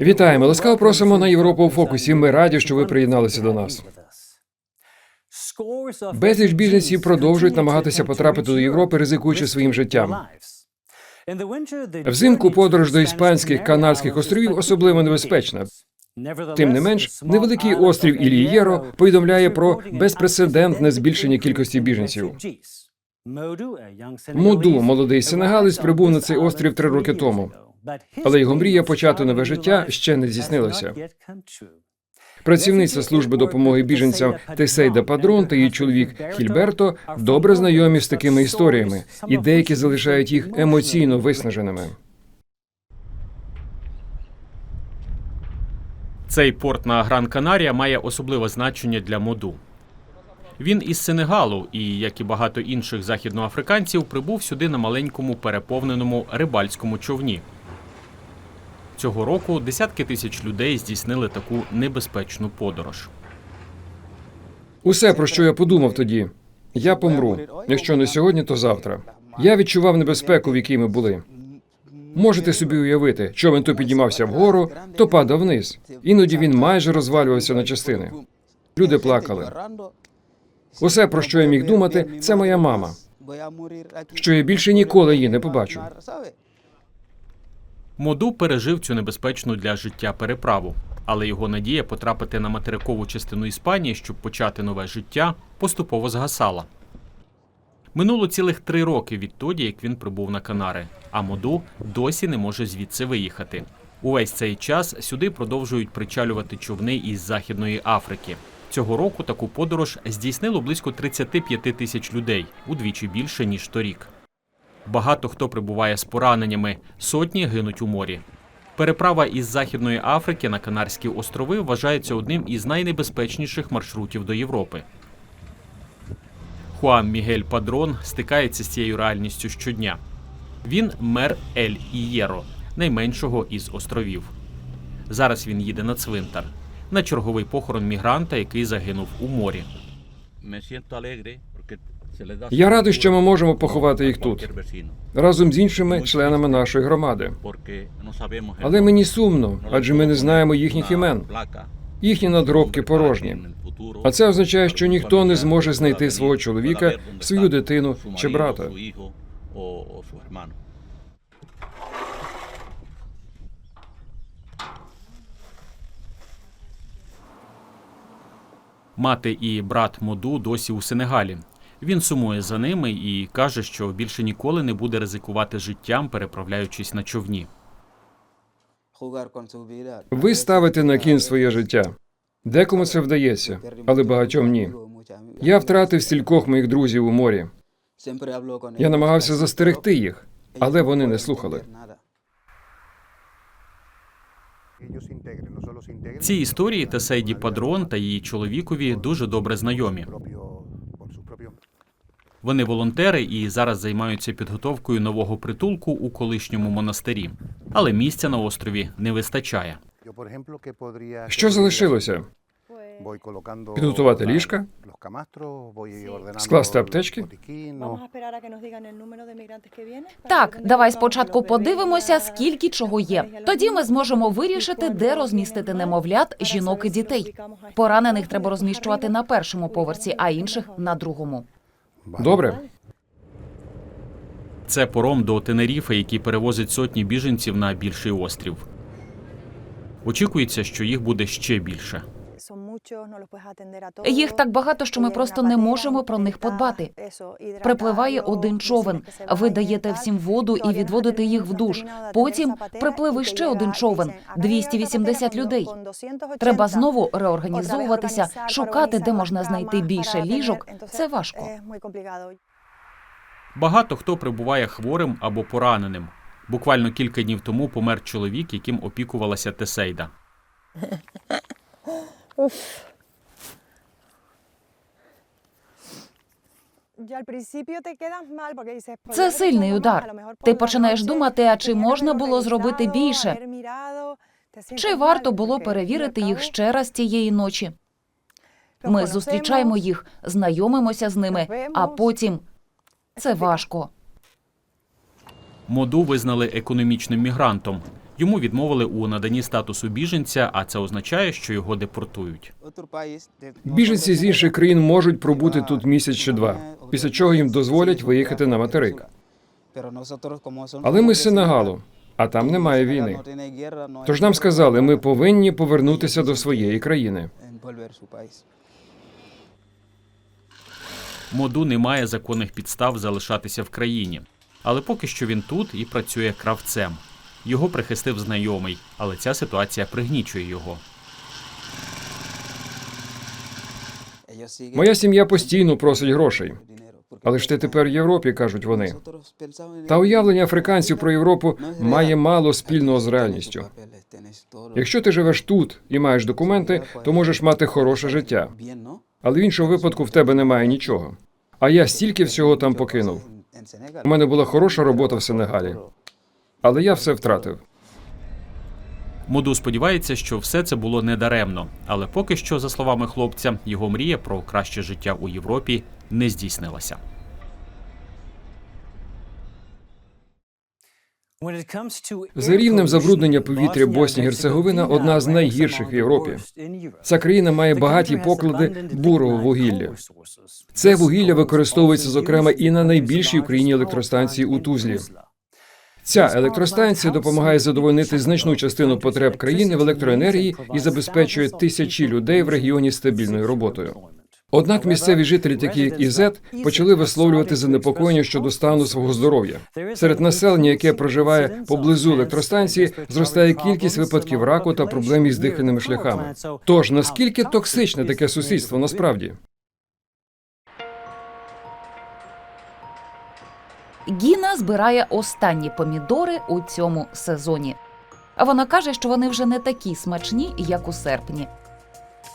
Вітаємо, ласкаво просимо на Європу у фокусі. Ми раді, що ви приєдналися до нас. Безліч біженців продовжують намагатися потрапити до Європи, ризикуючи своїм життям. Взимку подорож до іспанських канарських островів особливо небезпечна. Тим не менш, невеликий острів Ілієро повідомляє про безпрецедентне збільшення кількості біженців. Муду, молодий сенегалець, прибув на цей острів три роки тому, але його мрія почати нове життя ще не здійснилася. Працівниця служби допомоги біженцям Тесейда Падрон та її чоловік Хільберто добре знайомі з такими історіями, і деякі залишають їх емоційно виснаженими. Цей порт на Гран Канарія має особливе значення для моду. Він із Сенегалу і, як і багато інших західноафриканців, прибув сюди на маленькому переповненому рибальському човні. Цього року десятки тисяч людей здійснили таку небезпечну подорож. Усе, про що я подумав тоді, я помру. Якщо не сьогодні, то завтра. Я відчував небезпеку, в якій ми були. Можете собі уявити, човен то піднімався вгору, то падав вниз. Іноді він майже розвалювався на частини. Люди плакали. Усе, про що я міг думати, це моя мама. Що я більше ніколи її не побачу. Моду пережив цю небезпечну для життя переправу, але його надія потрапити на материкову частину Іспанії, щоб почати нове життя, поступово згасала. Минуло цілих три роки відтоді, як він прибув на Канари, а Моду досі не може звідси виїхати. Увесь цей час сюди продовжують причалювати човни із Західної Африки. Цього року таку подорож здійснило близько 35 тисяч людей, удвічі більше ніж торік. Багато хто прибуває з пораненнями, сотні гинуть у морі. Переправа із Західної Африки на Канарські острови вважається одним із найнебезпечніших маршрутів до Європи. Хуан Мігель Падрон стикається з цією реальністю щодня. Він мер Ель Ієро, найменшого із островів. Зараз він їде на цвинтар на черговий похорон мігранта, який загинув у морі. Я радий, що ми можемо поховати їх тут разом з іншими членами нашої громади. Але мені сумно, адже ми не знаємо їхніх імен. Їхні que порожні. А це означає, що ніхто не зможе знайти свого чоловіка, свою дитину чи брата. Мати і брат Моду досі у Сенегалі. Він сумує за ними і каже, що більше ніколи не буде ризикувати життям, переправляючись на човні. Ви ставите на кін своє життя. Декому це вдається, але багатьом ні. Я втратив стількох моїх друзів у морі. Я намагався застерегти їх, але вони не слухали. Ці історії Тесейді Падрон та її чоловікові дуже добре знайомі. Вони волонтери і зараз займаються підготовкою нового притулку у колишньому монастирі. Але місця на острові не вистачає. Що залишилося? Підготувати ліжка? Скласти аптечки? Так, давай спочатку подивимося, скільки чого є. Тоді ми зможемо вирішити, де розмістити немовлят, жінок і дітей. Поранених треба розміщувати на першому поверсі, а інших на другому. Добре. Це пором до Тенеріфа, який перевозить сотні біженців на більший острів. Очікується, що їх буде ще більше. Їх так багато, що ми просто не можемо про них подбати. Припливає один човен. Ви даєте всім воду і відводите їх в душ. Потім припливе ще один човен 280 людей. Треба знову реорганізовуватися, шукати, де можна знайти більше ліжок. Це важко. Багато хто прибуває хворим або пораненим. Буквально кілька днів тому помер чоловік, яким опікувалася Тесейда. Це сильний удар. Ти починаєш думати, а чи можна було зробити більше? Чи варто було перевірити їх ще раз цієї ночі? Ми зустрічаємо їх, знайомимося з ними, а потім це важко. Моду визнали економічним мігрантом. Йому відмовили у наданні статусу біженця, а це означає, що його депортують. Біженці з інших країн можуть пробути тут місяць чи два, після чого їм дозволять виїхати на материк. Але ми з Сенегалу, а там немає війни. Тож нам сказали, ми повинні повернутися до своєї країни. Моду не має законних підстав залишатися в країні. Але поки що він тут і працює кравцем. Його прихистив знайомий, але ця ситуація пригнічує його. Моя сім'я постійно просить грошей. Але ж ти тепер в Європі, кажуть вони. Та уявлення африканців про Європу має мало спільного з реальністю. Якщо ти живеш тут і маєш документи, то можеш мати хороше життя. Але в іншому випадку в тебе немає нічого. А я стільки всього там покинув. У мене була хороша робота в Сенегалі, але я все втратив. Моду сподівається, що все це було недаремно, але поки що, за словами хлопця, його мрія про краще життя у Європі не здійснилася. За рівнем забруднення повітря Боснія Герцеговина одна з найгірших в Європі. Ця країна має багаті поклади бурого вугілля. Це вугілля використовується зокрема і на найбільшій в Україні електростанції у Тузлі. Ця електростанція допомагає задовольнити значну частину потреб країни в електроенергії і забезпечує тисячі людей в регіоні стабільною роботою. Однак місцеві жителі, такі як Ізет, почали висловлювати занепокоєння щодо стану свого здоров'я. Серед населення, яке проживає поблизу електростанції, зростає кількість випадків раку та проблем із дихальними шляхами. Тож наскільки токсичне таке сусідство насправді? Гіна збирає останні помідори у цьому сезоні. А вона каже, що вони вже не такі смачні, як у серпні.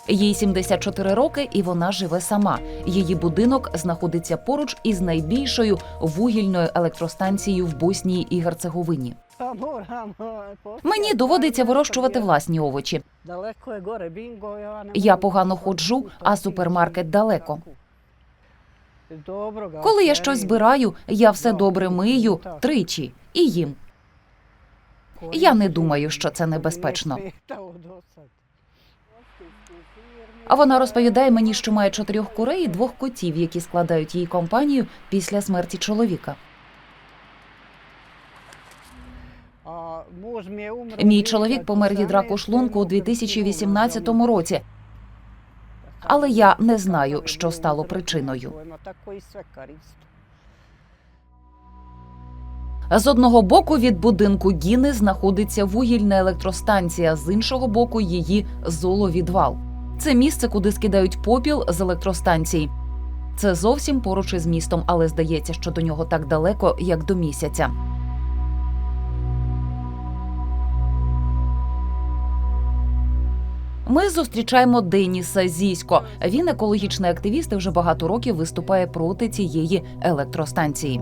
Їй 74 роки, і вона живе сама. Її будинок знаходиться поруч із найбільшою вугільною електростанцією в Боснії і Герцеговині. Мені доводиться вирощувати власні овочі. Я погано ходжу, а супермаркет далеко. Коли я щось збираю, я все добре мию тричі і їм. Я не думаю, що це небезпечно. А вона розповідає мені, що має чотирьох курей і двох котів, які складають їй компанію після смерті чоловіка. Мій чоловік помер від раку шлунку у 2018 році, але я не знаю, що стало причиною. З одного боку від будинку Гіни знаходиться вугільна електростанція, з іншого боку її золовідвал. Це місце, куди скидають попіл з електростанцій. Це зовсім поруч із містом, але здається, що до нього так далеко, як до місяця. Ми зустрічаємо Деніса Зісько. Він екологічний активіст і вже багато років виступає проти цієї електростанції.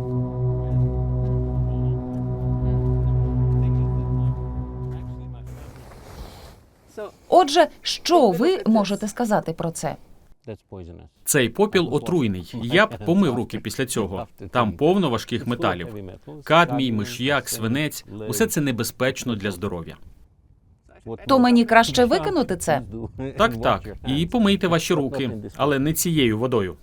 Отже, що ви можете сказати про це? Цей попіл отруйний. Я б помив руки після цього. Там повно важких металів. Кадмій, миш'як, свинець усе це небезпечно для здоров'я. То мені краще викинути це? Так, так. І помийте ваші руки, але не цією водою.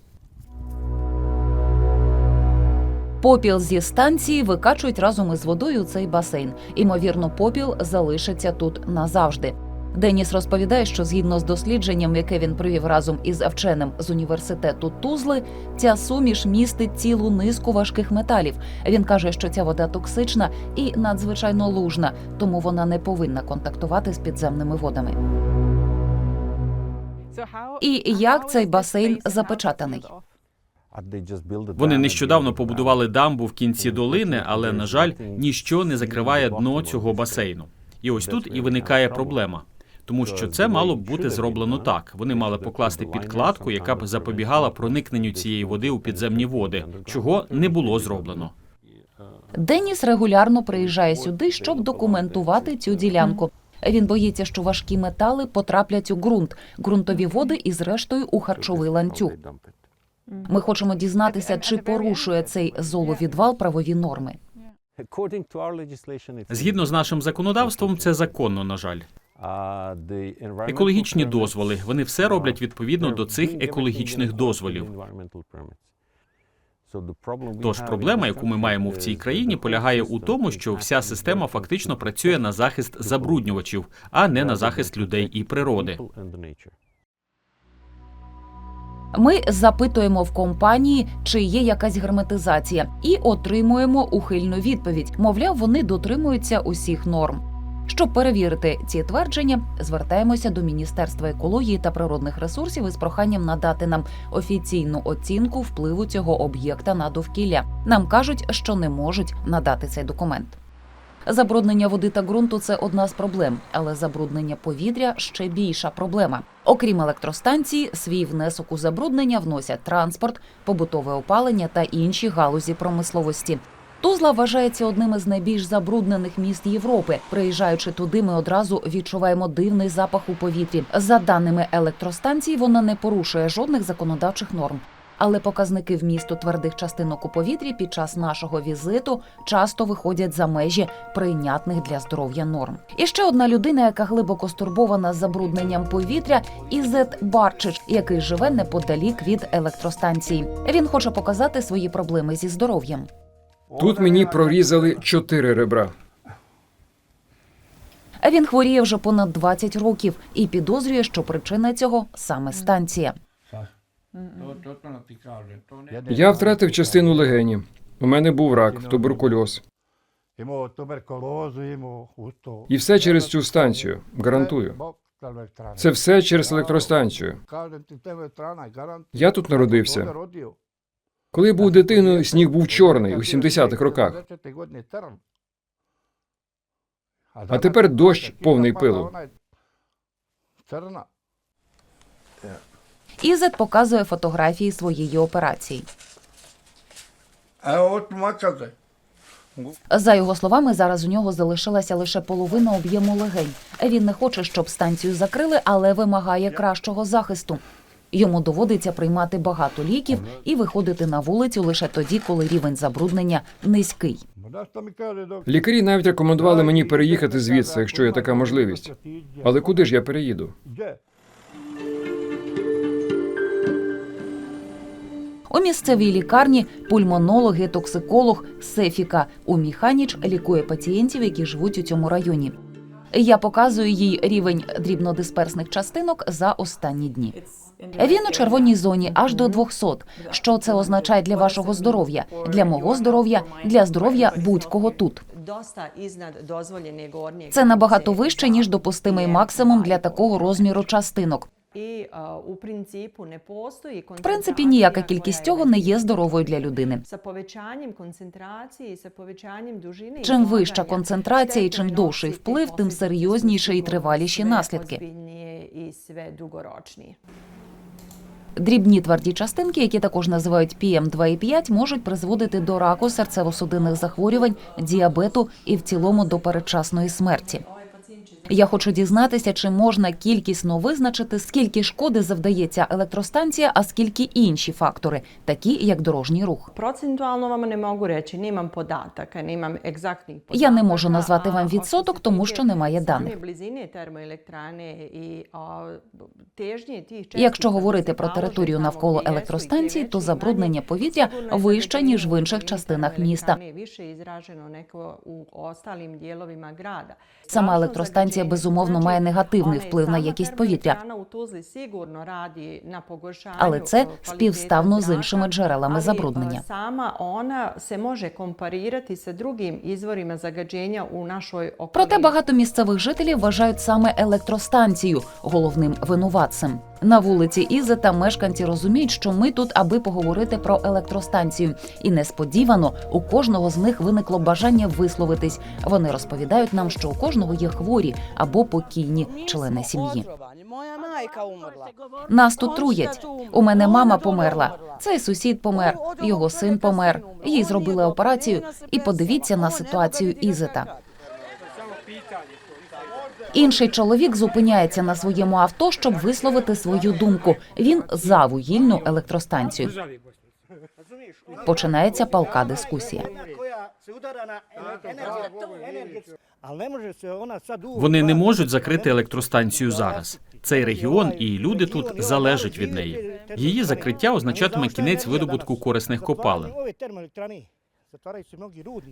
Попіл зі станції викачують разом із водою у цей басейн. Імовірно, попіл залишиться тут назавжди. Деніс розповідає, що згідно з дослідженням, яке він провів разом із вченим з університету Тузли, ця суміш містить цілу низку важких металів. Він каже, що ця вода токсична і надзвичайно лужна, тому вона не повинна контактувати з підземними водами. І як цей басейн запечатаний? Вони нещодавно побудували дамбу в кінці долини, але на жаль, ніщо не закриває дно цього басейну. І ось тут і виникає проблема. Тому що це мало б бути зроблено так. Вони мали покласти підкладку, яка б запобігала проникненню цієї води у підземні води, чого не було зроблено. Деніс регулярно приїжджає сюди, щоб документувати цю ділянку. Він боїться, що важкі метали потраплять у ґрунт, ґрунтові води і, зрештою, у харчовий ланцюг. Ми хочемо дізнатися, чи порушує цей золовідвал правові норми. Згідно з нашим законодавством, це законно, на жаль. Екологічні дозволи вони все роблять відповідно до цих екологічних дозволів. Тож проблема, яку ми маємо в цій країні, полягає у тому, що вся система фактично працює на захист забруднювачів, а не на захист людей і природи. Ми запитуємо в компанії, чи є якась герметизація, і отримуємо ухильну відповідь. Мовляв, вони дотримуються усіх норм. Щоб перевірити ці твердження, звертаємося до Міністерства екології та природних ресурсів із проханням надати нам офіційну оцінку впливу цього об'єкта на довкілля. Нам кажуть, що не можуть надати цей документ. Забруднення води та ґрунту це одна з проблем, але забруднення повітря ще більша проблема. Окрім електростанції, свій внесок у забруднення вносять транспорт, побутове опалення та інші галузі промисловості. Тузла вважається одним із найбільш забруднених міст Європи. Приїжджаючи туди, ми одразу відчуваємо дивний запах у повітрі. За даними електростанції, вона не порушує жодних законодавчих норм. Але показники вмісту твердих частинок у повітрі під час нашого візиту часто виходять за межі прийнятних для здоров'я норм. І ще одна людина, яка глибоко стурбована забрудненням повітря, Ізет Барчич, який живе неподалік від електростанції. Він хоче показати свої проблеми зі здоров'ям. Тут мені прорізали чотири ребра. Він хворіє вже понад 20 років і підозрює, що причина цього саме станція. Я втратив частину легені. У мене був рак, туберкульоз. І все через цю станцію. Гарантую. Це все через електростанцію. Я тут народився. Коли був дитиною, сніг був чорний у 70-х роках. А тепер дощ повний пилу. Ізет показує фотографії своєї операції. За його словами, зараз у нього залишилася лише половина об'єму легень. Він не хоче, щоб станцію закрили, але вимагає кращого захисту. Йому доводиться приймати багато ліків і виходити на вулицю лише тоді, коли рівень забруднення низький. Лікарі навіть рекомендували мені переїхати звідси, якщо є така можливість. Але куди ж я переїду? У місцевій лікарні пульмонологи, токсиколог Сефіка Уміханіч лікує пацієнтів, які живуть у цьому районі. Я показую їй рівень дрібнодисперсних частинок за останні дні. Він у червоній зоні аж до 200. Що це означає для вашого здоров'я, для мого здоров'я, для здоров'я будь-кого тут. Це набагато вище ніж допустимий максимум для такого розміру частинок. В принципі, ніяка кількість цього не є здоровою для людини. Чим вища концентрація і чим довший вплив, тим серйозніші і триваліші наслідки. Дрібні тверді частинки, які також називають PM2,5, можуть призводити до раку серцево-судинних захворювань, діабету і в цілому до передчасної смерті. Я хочу дізнатися, чи можна кількісно визначити, скільки шкоди завдається електростанція, а скільки інші фактори, такі як дорожній рух. Procentualno vam ne mogu reći, nemam podataka, nemam egzaktnih podataka. Я не можу назвати вам відсоток, тому що немає даних. Якщо говорити про територію навколо електростанції, то забруднення повітря вище ніж в інших частинах міста. Сама електростанція zagađenje. безумовно має негативний вплив на якість повітря, але це e, співставно з іншими джерелами забруднення. Sama ona se može komparirati sa drugim izvorima zagađenja u našoj. Проте багато місцевих жителів вважають саме електростанцію головним винуватцем. На вулиці Ізета мешканці розуміють, що ми тут, аби поговорити про електростанцію. І несподівано у кожного з них виникло бажання висловитись. Вони розповідають нам, що у кожного є хворі або покійні члени сім'ї. Нас тут труять. У мене мама померла. Цей сусід помер, його син помер. Їй зробили операцію. І подивіться на ситуацію Ізета. Інший чоловік зупиняється на своєму авто, щоб висловити свою думку. Він за вугільну електростанцію. Починається палка дискусія. Se ona sad uvijek... Вони не можуть закрити електростанцію зараз. Цей регіон і люди тут залежать від неї. Її закриття означатиме кінець видобутку корисних копалин.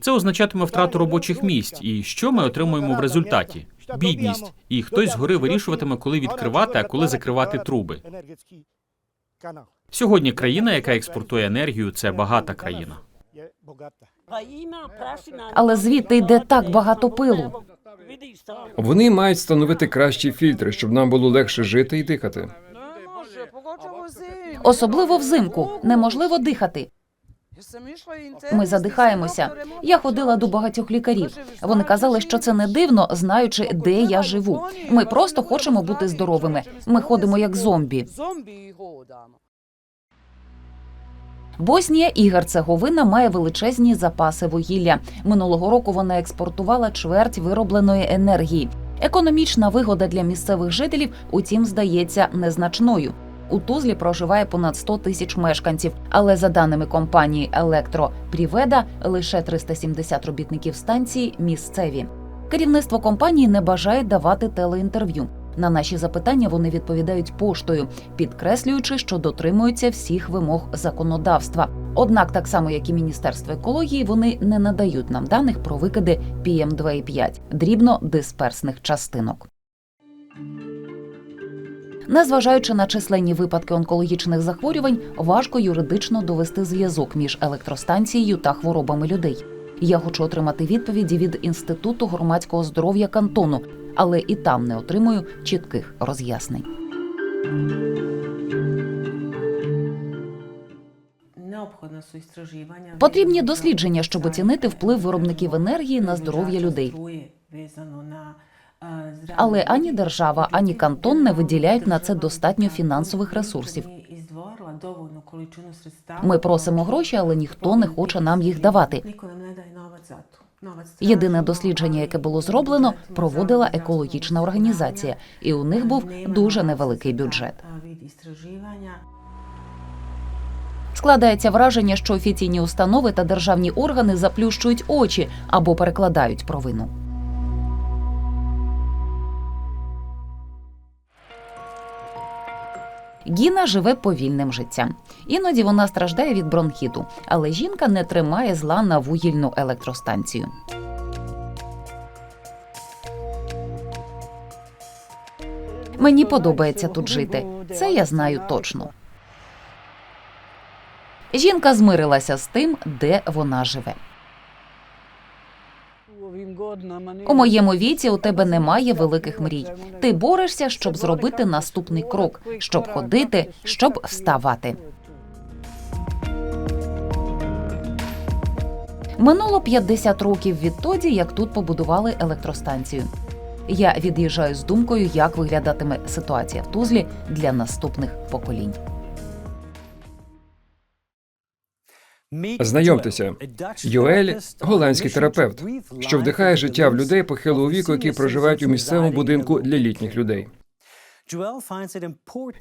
Це означатиме втрату робочих місць. І що ми отримуємо в результаті? Бідність. І хтось згори вирішуватиме, коли відкривати, а коли закривати труби. Сьогодні країна, яка експортує енергію, це багата країна. Але звідти йде так багато пилу. Вони мають встановити кращі фільтри, щоб нам було легше жити і дихати. Особливо взимку неможливо дихати. Ми задихаємося. Я ходила до багатьох лікарів. Вони казали, що це не дивно, знаючи, де я живу. Ми просто хочемо бути здоровими. Ми ходимо як зомбі. Боснія і Герцеговина має величезні запаси вугілля. Минулого року вона експортувала чверть виробленої енергії. Економічна вигода для місцевих жителів, утім, здається незначною. У Тузлі проживає понад 100 тисяч мешканців, але за даними компанії Електро Пріведа, лише 370 робітників станції місцеві. Керівництво компанії не бажає давати телеінтерв'ю. На наші запитання вони відповідають поштою, підкреслюючи, що дотримуються всіх вимог законодавства. Однак, так само як і Міністерство екології, вони не надають нам даних про викиди PM2,5 – дрібно-дисперсних частинок. Незважаючи на численні випадки онкологічних захворювань, важко юридично довести зв'язок між електростанцією та хворобами людей. Я хочу отримати відповіді від Інституту громадського здоров'я кантону, але і там не отримую чітких роз'яснень. Потрібні дослідження, щоб оцінити вплив виробників енергії на здоров'я людей. Але ані держава, ані кантон не виділяють на це достатньо фінансових ресурсів. Ми просимо гроші, але ніхто не хоче нам їх давати. Єдине дослідження, яке було зроблено, проводила екологічна організація, і у них був дуже невеликий бюджет. Складається враження, що офіційні установи та державні органи заплющують очі або перекладають провину. Гіна живе повільним життям. Іноді вона страждає від бронхіту, але жінка не тримає зла на вугільну електростанцію. Мені подобається тут жити. Це я знаю точно. Жінка змирилася з тим, де вона живе. У моєму віці у тебе немає великих мрій. Ти борешся, щоб зробити наступний крок, щоб ходити, щоб вставати. Минуло 50 років відтоді, як тут побудували електростанцію. Я від'їжджаю з думкою, як виглядатиме ситуація в Тузлі для наступних поколінь. Знайомтеся, Юель – голландський терапевт, що вдихає життя в людей похилого віку, які проживають у місцевому будинку для літніх людей.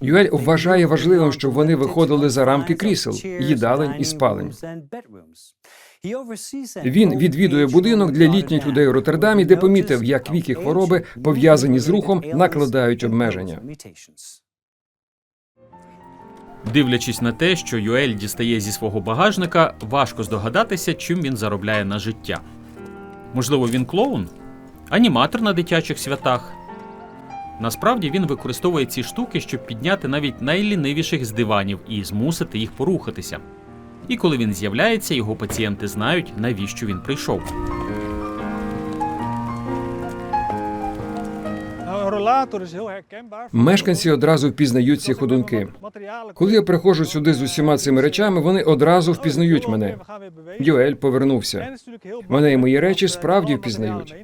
Юель вважає важливим, щоб вони виходили за рамки крісел, їдалень і спалень. Він відвідує будинок для літніх людей у Роттердамі, де помітив, як віки хвороби, пов'язані з рухом, накладають обмеження. Дивлячись на те, що Юель дістає зі свого багажника, важко здогадатися, чим він заробляє на життя. Можливо, він клоун? Аніматор на дитячих святах. Насправді він використовує ці штуки, щоб підняти навіть найлінивіших з диванів і змусити їх порухатися. І коли він з'являється, його пацієнти знають, навіщо він прийшов. Мешканці одразу впізнають ці ходунки. Коли я приходжу сюди з усіма цими речами, вони одразу впізнають мене. Юель повернувся. Мене і мої речі справді впізнають.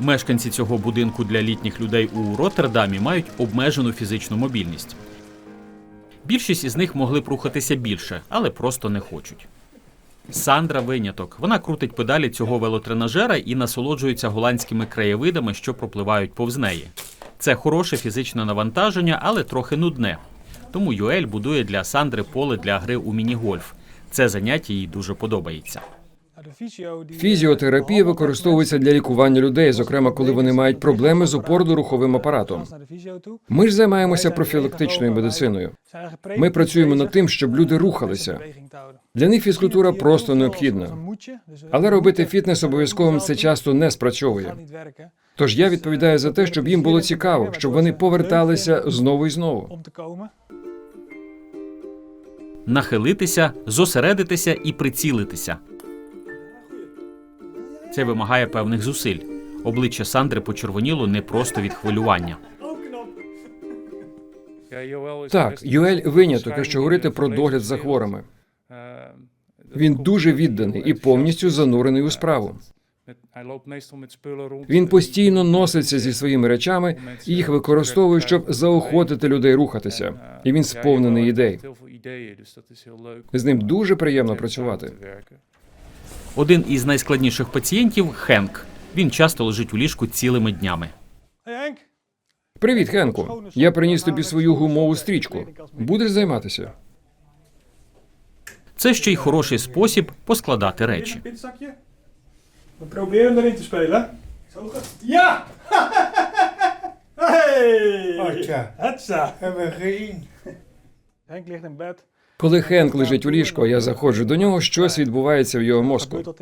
Мешканці цього будинку для літніх людей у Роттердамі мають обмежену фізичну мобільність. Більшість із них могли б рухатися більше, але просто не хочуть. Сандра виняток. Вона крутить педалі цього велотренажера і насолоджується голландськими краєвидами, що пропливають повз неї. Це хороше фізичне навантаження, але трохи нудне. Тому Юель будує для Сандри поле для гри у міні-гольф. Це заняття їй дуже подобається. Фізіотерапія використовується для лікування людей, зокрема, коли вони мають проблеми з опорно-руховим апаратом. Ми ж займаємося профілактичною медициною. Ми працюємо над тим, щоб люди рухалися. Для них фізкультура просто необхідна. Але робити фітнес обов'язковим це часто не спрацьовує. Тож я відповідаю за те, щоб їм було цікаво, щоб вони поверталися знову і знову. Нахилитися, зосередитися і прицілитися. Це вимагає певних зусиль. Обличчя Сандри почервоніло не просто від хвилювання. Так, Юель виняток, якщо говорити про догляд за хворими. Він дуже відданий і повністю занурений у справу. Він постійно носиться зі своїми речами і їх використовує, щоб заохотити людей рухатися. І він сповнений ідей. З ним дуже приємно працювати. Один із найскладніших пацієнтів Хенк. Він часто лежить у ліжку цілими днями. Привіт, Хенку. Я приніс тобі свою гумову стрічку. Будеш займатися? Це ще й хороший спосіб поскладати речі. We proberen erin te Коли Хенк лежить у ліжку, я заходжу до нього, щось відбувається в його мозку.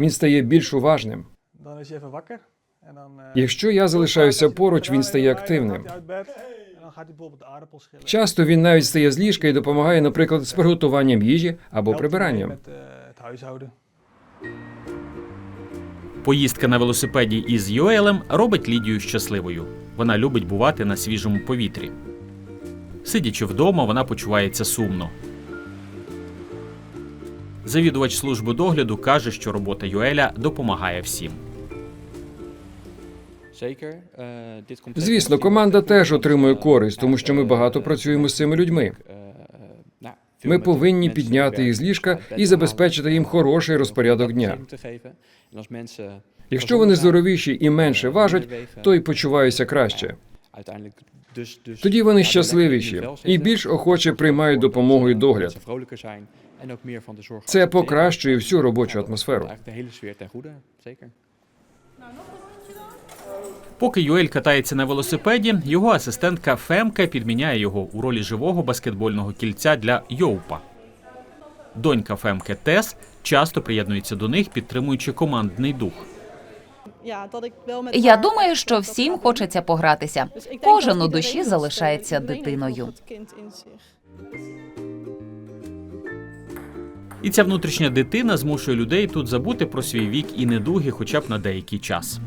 Він стає більш уважним. Якщо я залишаюся поруч, він стає активним. Часто він навіть стає з ліжка і допомагає, наприклад, з приготуванням їжі або прибиранням. Поїздка на велосипеді із Йоелем робить Лідію щасливою. Вона любить бувати на свіжому повітрі. Сидячи вдома, вона почувається сумно. Завідувач служби догляду каже, що робота Йоеля допомагає всім. Звісно, команда теж отримує користь, тому що ми багато працюємо з цими людьми. Ми повинні підняти їх з ліжка і забезпечити їм хороший розпорядок дня. Якщо вони здоровіші і менше важать, то й почуваюся краще. Тоді вони щасливіші і більш охоче приймають допомогу і догляд. Це покращує всю робочу атмосферу. Поки Юель катається на велосипеді, його асистентка Фемка підміняє його у ролі живого баскетбольного кільця для Йоупа. Донька Фемки Тес часто приєднується до них, підтримуючи командний дух. Я думаю, що всім хочеться погратися. Кожен у душі залишається дитиною. І ця внутрішня дитина змушує людей тут забути про свій вік і недуги хоча б на деякий час.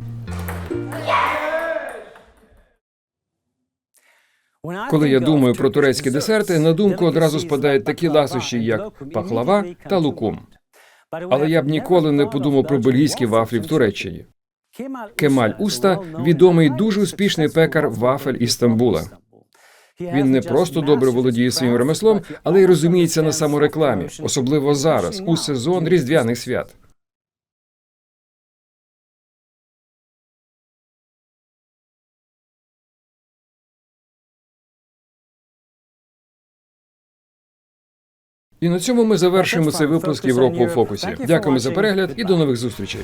Коли я думаю про турецькі десерти, на думку одразу спадають такі ласощі, як пахлава та лукум. Але я б ніколи не подумав про бельгійські вафлі в Туреччині. Кемаль Уста відомий дуже успішний пекар вафель із Стамбула. Він не просто добре володіє своїм ремеслом, але й розуміється на саморекламі, особливо зараз, у сезон різдвяних свят. І на цьому ми завершуємо цей випуск Європа у фокусі. Дякуємо за перегляд і до нових зустрічей.